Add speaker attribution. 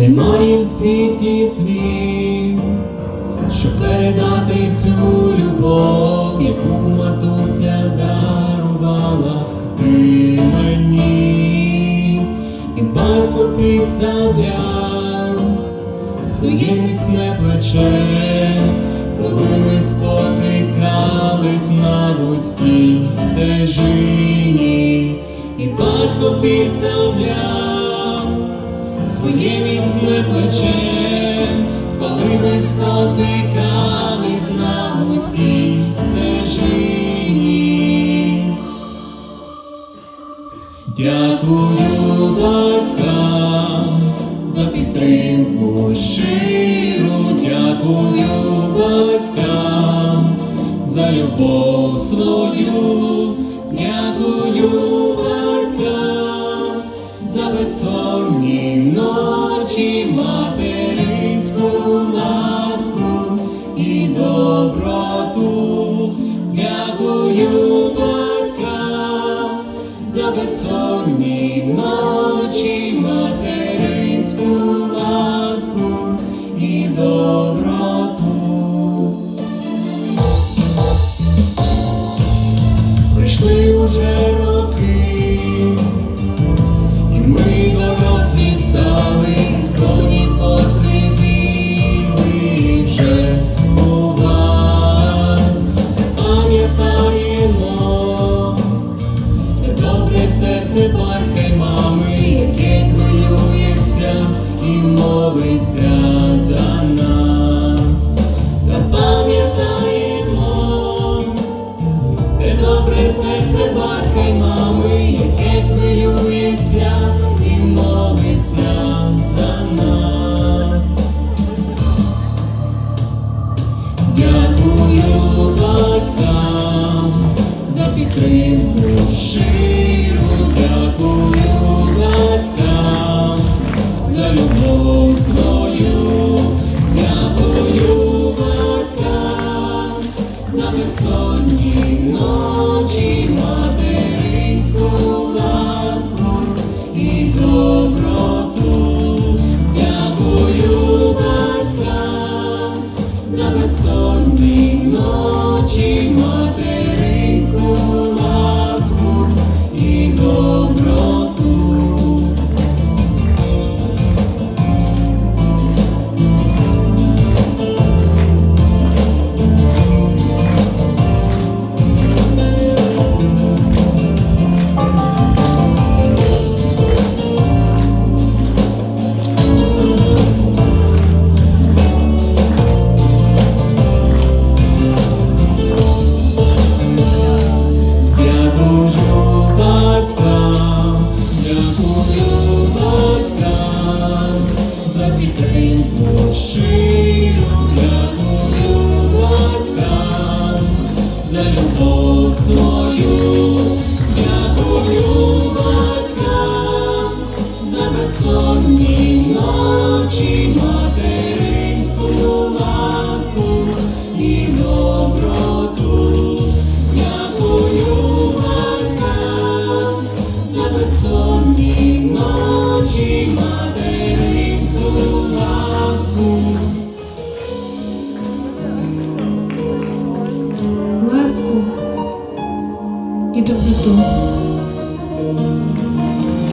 Speaker 1: немає в світі слів, щоб передати цю любов, яку матуся дарувала ти мені, і батько підставляв своє міцне плече, коли ми спотикались на вузькій стежині, і батько підставляв своє міцне плече, коли ми спотикались на вузькій стежині. Дякую батькам за підтримку щиру, дякую батькам за любов свою, доброту, дякую за нас, та те добре серце батька й мами, яке хвилюється і молиться за нас. Дякую батькам за підтримку щиру, дякую підтримку
Speaker 2: ласку і доброту.